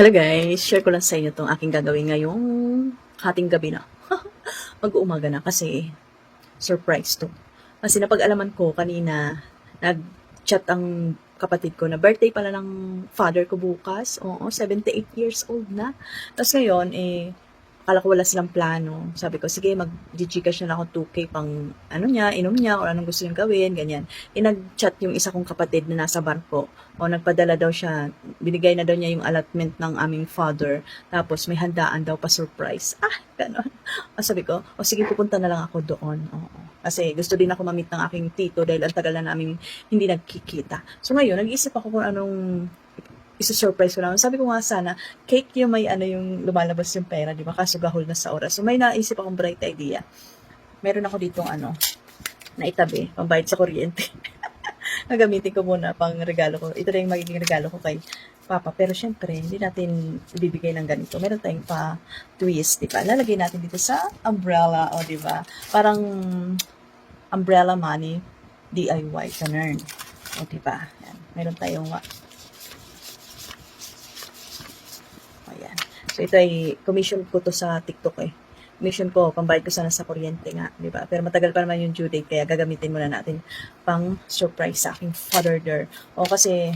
Hello guys, share ko lang sa inyo itong aking gagawin ngayong hating gabi na. Mag-uumaga na kasi surprise to. Kasi napag-alaman ko kanina, nag-chat ang kapatid ko na birthday pala ng father ko bukas. Oo, 78 years old na. Tapos ngayon, eh, akala ko wala silang plano. Sabi ko, sige, mag-gcash na lang ako 2K pang ano niya, inom niya, o anong gusto niyang gawin, ganyan. Eh, nag-chat yung isa kong kapatid na nasa barko. O nagpadala daw siya, binigay na daw niya yung allotment ng aming father. Tapos may handaan daw pa surprise. Ah, ganon. O sabi ko, o sige, pupunta na lang ako doon. Oo. Kasi gusto din ako mamit ng aking tito dahil ang tagal na namin hindi nagkikita. So ngayon, nag-iisip ako kung anong isa-surprise ko naman. Sabi ko nga sana, cake yung may ano yung lumalabas yung pera, di ba? Kaso gahol na sa oras. So may naisip akong bright idea. Meron ako ditong ano, na itabi, pambayad sa kuryente. Nagamitin ko muna pang regalo ko. Ito na yung magiging regalo ko kay Papa. Pero syempre, hindi natin ibibigay ng ganito. Meron tayong pa twist, di ba? Lalagay natin dito sa umbrella, o di ba? Parang umbrella money, DIY, ganun. O di ba? Meron tayong Ayan. So, ito ay commission ko to sa TikTok eh. Commission ko, pambayad ko sana sa kuryente nga, di ba? Pero matagal pa naman yung due date, kaya gagamitin muna natin pang surprise sa aking father there. O kasi,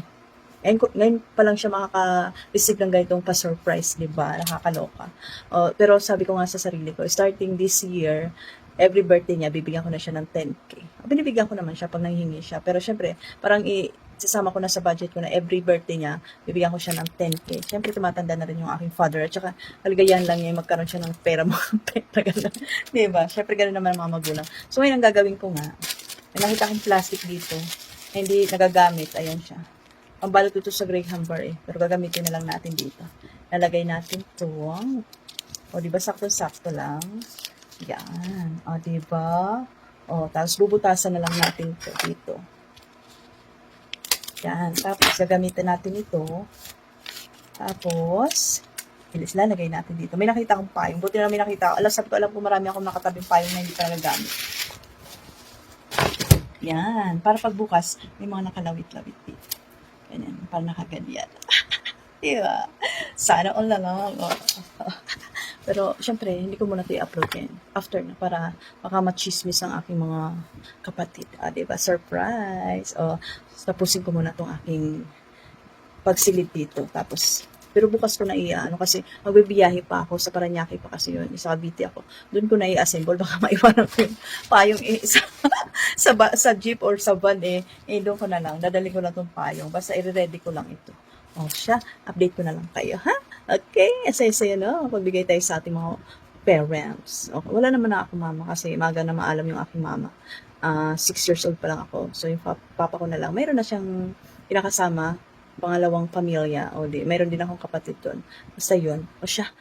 ngayon, ngayon pa lang siya makaka-receive ng ganitong pa-surprise, di ba? Nakakaloka. O, pero sabi ko nga sa sarili ko, starting this year, every birthday niya, bibigyan ko na siya ng 10K. O, Binibigyan ko naman siya pag nanghingi siya. Pero syempre, parang i sasama ko na sa budget ko na every birthday niya, bibigyan ko siya ng 10K. Siyempre, tumatanda na rin yung aking father. At saka, kaligayahan lang yung magkaroon siya ng pera mo. pera, gano'n. Di ba? Siyempre, gano'n naman ang mga magulang. So, ngayon ang gagawin ko nga, may nakita akong plastic dito, hindi nagagamit. Ayan siya. Ang balot ito sa Graham bar eh. Pero gagamitin na lang natin dito. Lalagay natin ito. O, di ba? Sakto-sakto lang. Yan. O, di ba? O, tapos bubutasan na lang natin ito dito. Yan. Tapos, gagamitin natin ito. Tapos, bilis lalagay natin dito. May nakita akong payong. Buti na may nakita ako. Alam, sabi ko, alam ko marami akong nakatabing payong na hindi pa nagagamit. Yan. Para pagbukas, may mga nakalawit-lawit dito. Ganyan. Para nakaganyan. diba? Sana all na lang. Oh. Pero, syempre, hindi ko muna ito i-upload yan. After na, para baka machismis ang aking mga kapatid. Ah, diba? Surprise! O, tapusin ko muna itong aking pagsilid dito. Tapos, pero bukas ko na i-ano kasi magbibiyahe pa ako sa Paranaque pa kasi yun. Sa Cavite ako. Doon ko na i-assemble. Baka maiwanan ko yung payong eh, sa, sa, sa jeep or sa van eh. Eh, doon ko na lang. Dadali ko na itong payong. Basta i-ready ko lang ito. O siya, update ko na lang kayo, ha? Okay, asaya-saya na. Pagbigay tayo sa ating mga parents. Okay, wala naman na ako mama kasi maga na maalam yung aking mama. Ah, six years old pa lang ako. So, yung pap- papa ko na lang. Mayroon na siyang pinakasama, pangalawang pamilya. O di, mayroon din akong kapatid doon. Basta yun. O siya,